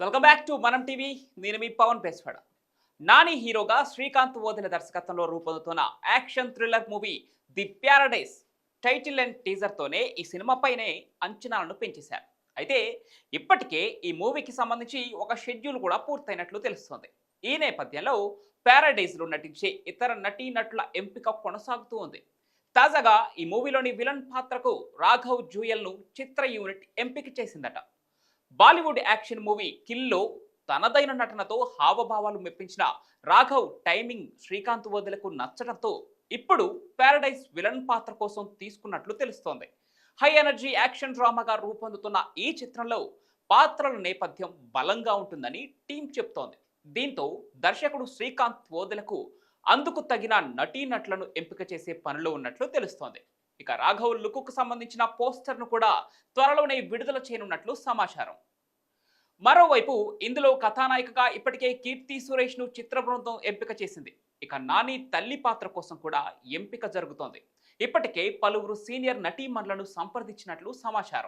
Welcome back to Manam TV. నేను మీ పవన్ పేస్వాడ నాని హీరోగా శ్రీకాంత్ ఓదిన దర్శకత్వంలో రూపొందుతున్న action thriller movie the Paradise title and టీజర్తోనే ఈ సినిమాపైనే అంచనాలను పెంచేశారు. అయితే ఇప్పటికే ఈ మూవీకి సంబంధించి ఒక షెడ్యూల్ కూడా పూర్తయినట్లు తెలుస్తోంది. ఈ నేపథ్యంలో ప్యారడైజ్లో నటించే ఇతర నటీనటుల ఎంపిక కొనసాగుతూ ఉంది. తాజాగా ఈ మూవీలోని విలన్ పాత్రకు రాఘవ్ జూయల్ను చిత్ర యూనిట్ ఎంపిక చేసిందట. బాలీవుడ్ యాక్షన్ మూవీ కిల్లో తనదైన నటనతో హావభావాలు మెప్పించిన రాఘవ్ టైమింగ్ శ్రీకాంత్ వదిలకు నచ్చడంతో ఇప్పుడు పారడైజ్ విలన్ పాత్ర కోసం తీసుకున్నట్లు తెలుస్తోంది. హై ఎనర్జీ యాక్షన్ డ్రామాగా రూపొందుతున్న ఈ చిత్రంలో పాత్రల నేపథ్యం బలంగా ఉంటుందని టీం చెప్తోంది. దీంతో దర్శకుడు శ్రీకాంత్ వోదలకు అందుకు తగిన నటీనటులను ఎంపిక చేసే పనిలో ఉన్నట్లు తెలుస్తోంది. ఇక రాఘవ్ లుక్కు సంబంధించిన పోస్టర్ను కూడా త్వరలోనే విడుదల చేయనున్నట్లు సమాచారం. మరోవైపు ఇందులో కథానాయికగా ఇప్పటికే కీర్తి సురేష్ను చిత్ర బృందం ఎంపిక చేసింది. ఇక నాని తల్లి పాత్ర కోసం కూడా ఎంపిక జరుగుతోంది. ఇప్పటికే పలువురు సీనియర్ నటీమణులను సంప్రదించినట్లు సమాచారం.